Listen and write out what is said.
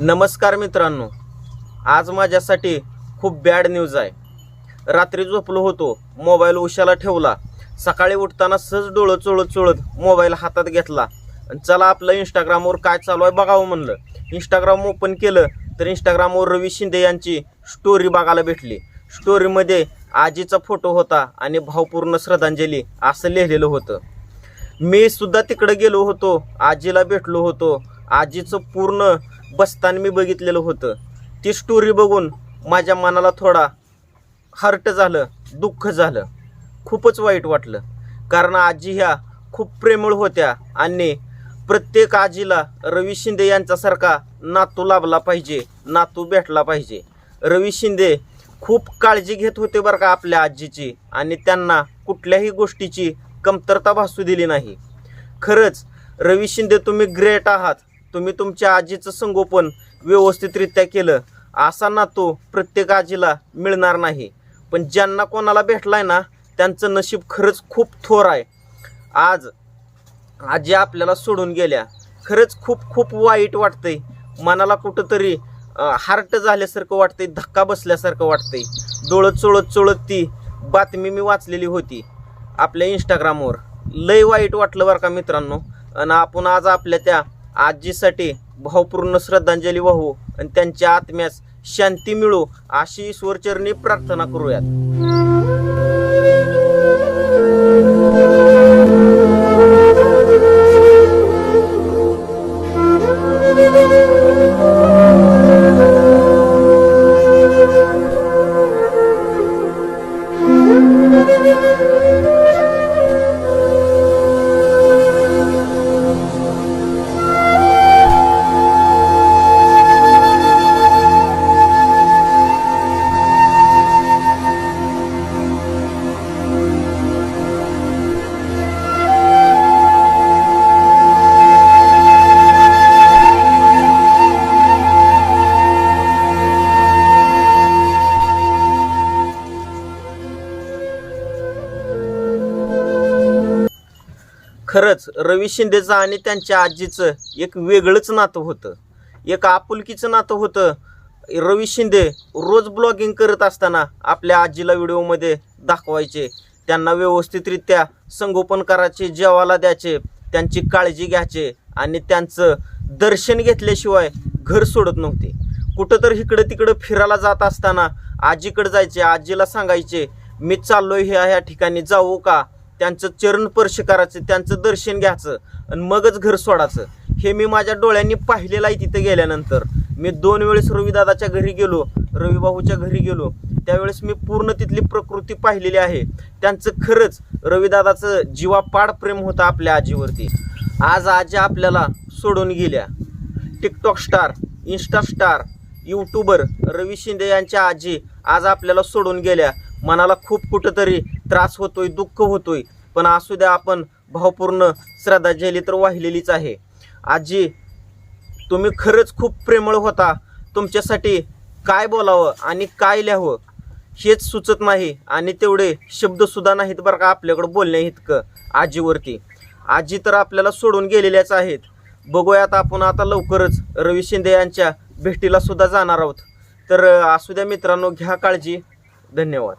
नमस्कार मित्रांनो आज माझ्यासाठी खूप बॅड न्यूज आहे. रात्री झोपलो होतो मोबाईल उशाला ठेवला. सकाळी उठताना सहज डोळं चोळत चोळत मोबाईल हातात घेतला. आणि चला आपलं इंस्टाग्रामवर काय चालू आहे बघावं म्हणलं. इंस्टाग्राम ओपन केलं तर इंस्टाग्रामवर रवी शिंदे यांची स्टोरी बघायला भेटली. स्टोरीमध्ये आजीचा फोटो होता आणि भावपूर्ण श्रद्धांजली असं लिहिलेलं होतं. मी सुद्धा तिकडे गेलो होतो आजीला भेटलो होतो. आजीचं पूर्ण बसताना मी बघितलेलं होतं. ती स्टोरी बघून माझ्या मनाला थोडा हर्ट झालं दुःख झालं. खूपच वाईट वाटलं. कारण आजी ह्या खूप प्रेमळ होत्या आणि प्रत्येक आजीला रवी शिंदे यांच्यासारखा नातू लाभला पाहिजे नातू भेटला पाहिजे. रवी शिंदे खूप काळजी घेत होते बरं का आपल्या आजीची आणि त्यांना कुठल्याही गोष्टीची कमतरता भासू दिली नाही. खरंच रवी शिंदे तुम्ही ग्रेट आहात. तुम्ही तुमच्या आजीचं संगोपन व्यवस्थितरित्या केलं असा नातू प्रत्येक आजीला मिळणार नाही. पण ज्यांना कोणाला भेटलाय ना त्यांचं नशीब खरंच खूप थोर आहे. आज आजी आपल्याला सोडून गेल्या. खरंच खूप खूप वाईट वाटतंय. मनाला कुठंतरी हार्ट झाल्यासारखं वाटतंय धक्का बसल्यासारखं वाटतंय. डोळत चोळत चोळत ती बातमी मी वाचलेली होती आपल्या इंस्टाग्रामवर लय वाईट वाटलं बरं का मित्रांनो. आणि आपण आज आपल्या त्या आजीसाठी भावपूर्ण श्रद्धांजली वाहू आणि त्यांच्या आत्म्यास शांती मिळू अशी ईश्वरचरणी प्रार्थना करूयात. खरंच रवी शिंदेचं आणि त्यांच्या आजीचं एक वेगळंच नातं होतं. एक आपुलकीचं नातं होतं. रवी शिंदे रोज ब्लॉगिंग करत असताना आपल्या आजीला व्हिडिओमध्ये दाखवायचे. त्यांना व्यवस्थितरित्या संगोपन करायचे जेवायला द्यायचे त्यांची काळजी घ्यायचे आणि त्यांचं दर्शन घेतल्याशिवाय घर सोडत नव्हते. कुठं तर इकडं तिकडं फिरायला जात असताना आजीकडे जायचे आजीला सांगायचे मी चाललोय ह्या ह्या ठिकाणी जाऊ का? त्यांचं चरण स्पर्श करायचं त्यांचं दर्शन घ्यायचं आणि मगच घर सोडायचं. हे मी माझ्या डोळ्यांनी पाहिलेलं आहे तिथं गेल्यानंतर. मी दोन वेळेस रविदादाच्या घरी गेलो रविबाहूच्या घरी गेलो. त्यावेळेस मी पूर्ण तिथली प्रकृती पाहिलेली आहे. त्यांचं खरंच रविदादाचं जीवापाड प्रेम होतं आपल्या आजीवरती. आज आजी आपल्याला सोडून गेल्या. TikTok star insta star YouTuber Ravi Shinde यांच्या आजी आज आपल्याला सोडून गेल्या. मनाला खूप कुठंतरी त्रास होतोय दुःख होतोय पण असू द्या आपण भावपूर्ण श्रद्धांजली तर वाहिलेलीच आहे. आजी तुम्ही खरंच खूप प्रेमळ होता. तुमच्यासाठी काय बोलावं आणि काय लिहावं हेच सुचत नाही आणि तेवढे शब्दसुद्धा नाहीत बरं का आपल्याकडं बोलण्या इतकं आजीवरती. आजी तर आपल्याला सोडून गेलेल्याच आहेत. बघूयात आपण आता लवकरच रवी शिंदे यांच्या भेटीला सुद्धा जाणार आहोत. तर असू द्या मित्रांनो घ्या काळजी. धन्यवाद.